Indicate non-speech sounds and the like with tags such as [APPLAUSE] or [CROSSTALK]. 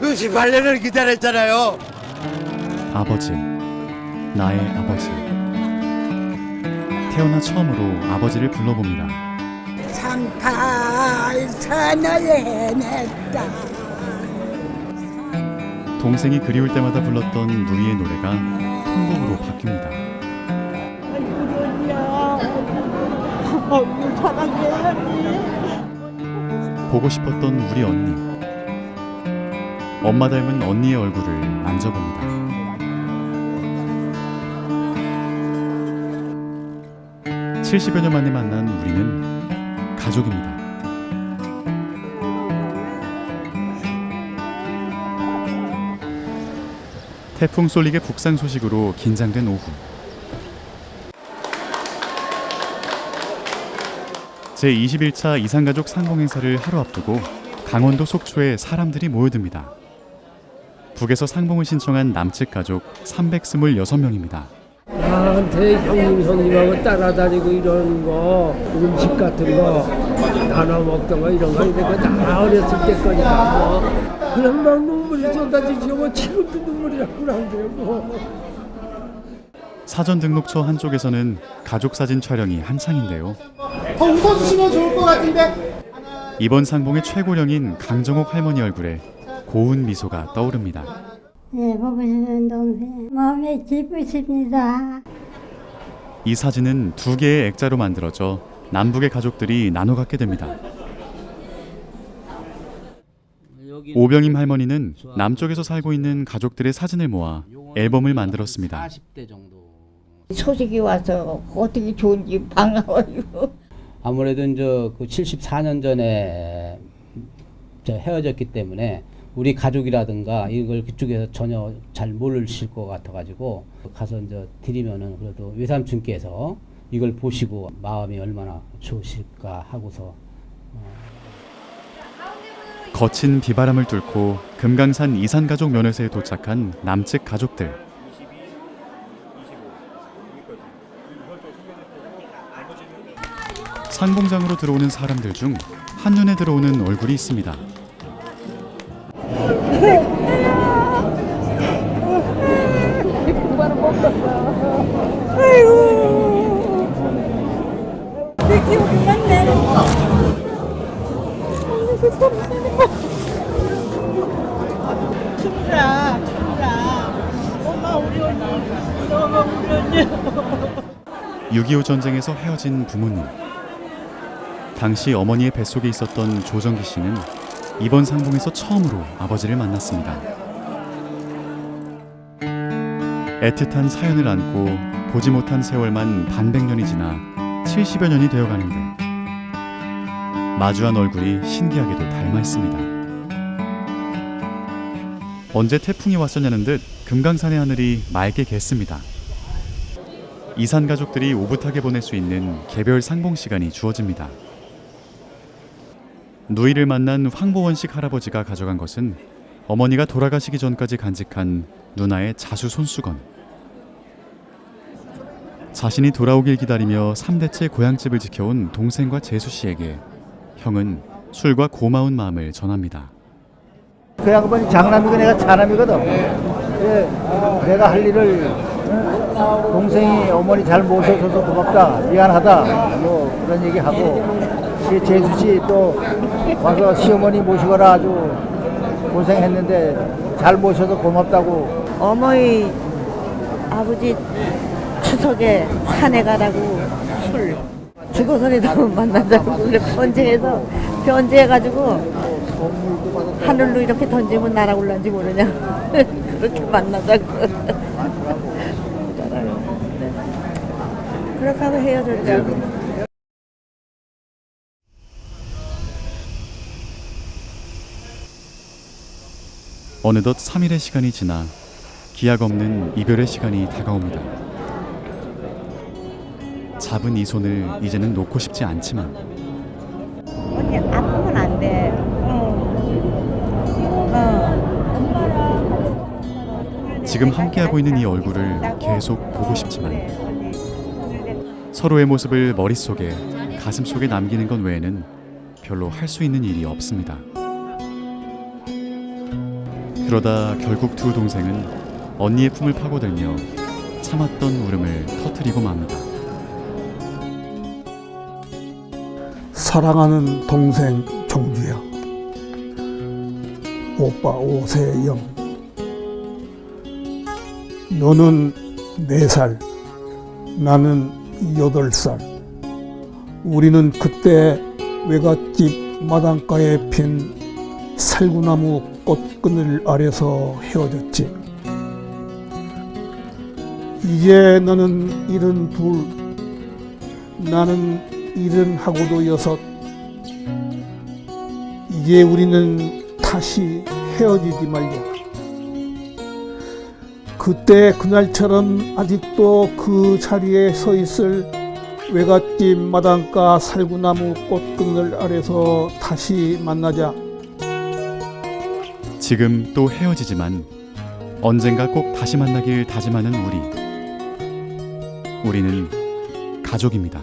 68년을 기다렸잖아요. 아버지, 나의 아버지. 태어나 처음으로 아버지를 불러봅니다. 사나에 해냈다 동생이 그리울 때마다 불렀던 누이의 노래가 통곡으로 바뀝니다. 보고 싶었던 우리 언니. 엄마 닮은 언니의 얼굴을 만져봅니다. (70여 년 만에 만난 우리는) 가족입니다. 태풍 쏠리게 북상 소식으로 긴장된 오후. 제21차 이산가족 상봉 행사를 하루 앞두고 강원도 속초에 사람들이 모여듭니다. 북에서 상봉을 신청한 남측 가족 326명입니다. 나한테 형님 형님하고 따라다니고 이러는 거 음식 같은 거 나눠 먹던 거 이런 거 이런 거다 어렸을 때 거니까 뭐 그냥 막 눈물이 쏟아지죠 뭐 지금도 눈물이 자꾸 나는데요 뭐 사전 등록처 한쪽에서는 가족 사진 촬영이 한창인데요. 더 웃어주시면 좋을 것 같은데 이번 상봉의 최고령인 강정옥 할머니 얼굴에 고운 미소가 떠오릅니다. 네, 보고 싶은 동생 마음에 기쁘십니다. 이 사진은 두 개의 액자로 만들어져 남북의 가족들이 나눠 갖게 됩니다. 오병임 할머니는 남쪽에서 살고 있는 가족들의 사진을 모아 앨범을 만들었습니다. 40대 정도. 소식이 와서 어떻게 좋은지 반가워요 아무래도 이제 그 74년 전에 저 헤어졌기 때문에 우리 가족이라든가 이걸 그쪽에서 전혀 잘 모르실 것 같아가지고 가서 이제 드리면은 그래도 외삼촌께서 이걸 보시고 마음이 얼마나 좋으실까 하고서 거친 비바람을 뚫고 금강산 이산가족 면회소에 도착한 남측 가족들. 상봉장으로 들어오는 사람들 중 한눈에 들어오는 얼굴이 있습니다. 춥라 춥라 엄마 우리 언니 너무 우리 언니 6.25 전쟁에서 헤어진 부모님. 당시 어머니의 뱃속에 있었던 조정기 씨는 이번 상봉에서 처음으로 아버지를 만났습니다. 애틋한 사연을 안고 보지 못한 세월만 반백년이 지나 70여 년이 되어가는데 마주한 얼굴이 신기하게도 닮아 있습니다. 언제 태풍이 왔었냐는 듯 금강산의 하늘이 맑게 갰습니다. 이산 가족들이 오붓하게 보낼 수 있는 개별 상봉 시간이 주어집니다. 누이를 만난 황보원식 할아버지가 가져간 것은 어머니가 돌아가시기 전까지 간직한 누나의 자수 손수건. 자신이 돌아오길 기다리며 3대째 고향집을 지켜온 동생과 재수 씨에게 형은 술과 고마운 마음을 전합니다. 그 양반이 장남이고 내가 차남이거든. 예, 내가 할 일을 어, 동생이 어머니 잘 모셔줘서 고맙다, 미안하다, 뭐 그런 얘기 하고 그 재수 씨 또 와서 시어머니 모시거라 아주 고생했는데 잘 모셔서 고맙다고 어머니 아버지 추석에 산에 가라고 술 죽어서라도 만나자고 변제해서 변제해가지고 하늘로 이렇게 던지면 날아올란지 모르냐 [LAUGHS] 그렇게 만나자고. [LAUGHS] 네. 그렇게 하면 헤어졌죠 어느덧 3일의 시간이 지나 기약 없는 이별의 시간이 다가옵니다. 잡은 이 손을 이제는 놓고 싶지 않지만 언니 아프면 안돼 지금 함께하고 있는 이 얼굴을 계속 보고 싶지만 서로의 모습을 머릿속에 가슴속에 남기는 것 외에는 별로 할 수 있는 일이 없습니다. 그러다 결국 두 동생은 언니의 품을 파고들며 참았던 울음을 터뜨리고 맙니다. 사랑하는 동생 정주야. 오빠 오세영. 너는 네 살, 나는 여덟 살. 우리는 그때 외갓집 마당가에 핀 살구나무 꽃그늘 아래서 헤어졌지. 이제 너는 일흔 둘, 나는 일은 하고도 여섯. 이제 우리는 다시 헤어지지 말자. 그때 그날처럼 아직도 그 자리에 서 있을 외갓집 마당가 살구나무 꽃그늘 아래서 다시 만나자. 지금 또 헤어지지만 언젠가 꼭 다시 만나길 다짐하는 우리. 우리는 가족입니다.